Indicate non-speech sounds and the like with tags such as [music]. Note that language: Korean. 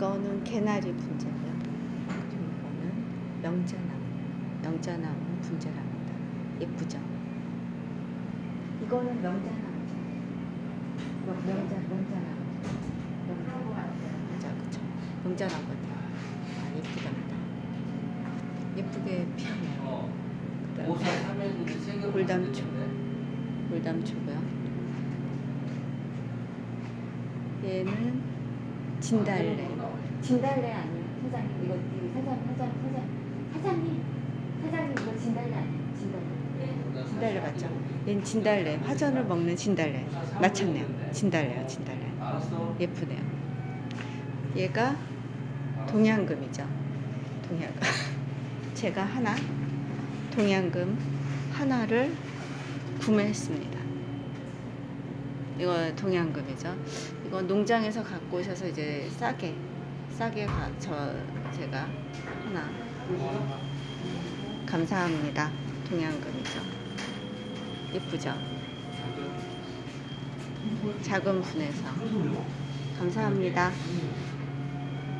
이거는 개나리 분재고요. 이거는 명자나무. 명자나무 분재랍니다. 예쁘죠? 이거는 명자나무죠. 이거 명자 명자나무. 명자 그죠? 명자나무 같아요. 아 예쁘답니다. 예쁘게 피었네요. 그다음에 골담초. 골담초고요. 얘는 진달래. 진달래 아니에요? 사장님 이거 이거 사장 사장 사장 사장님 사장님 이거 진달래 아니에요? 진달래. 진달래 맞죠? 얘는 진달래. 화전을 먹는 진달래. 맞췄네요. 진달래요, 진달래. 예쁘네요. 얘가 동양금이죠. 동양금. [laughs] 제가 하나 동양금 하나를 구매했습니다. 이거 동양금이죠. 이거 농장에서 갖고 오셔서 이제 싸게 싸게 가, 저 제가 하나 감사합니다. 동양금이죠. 예쁘죠? 작은 분에서 감사합니다.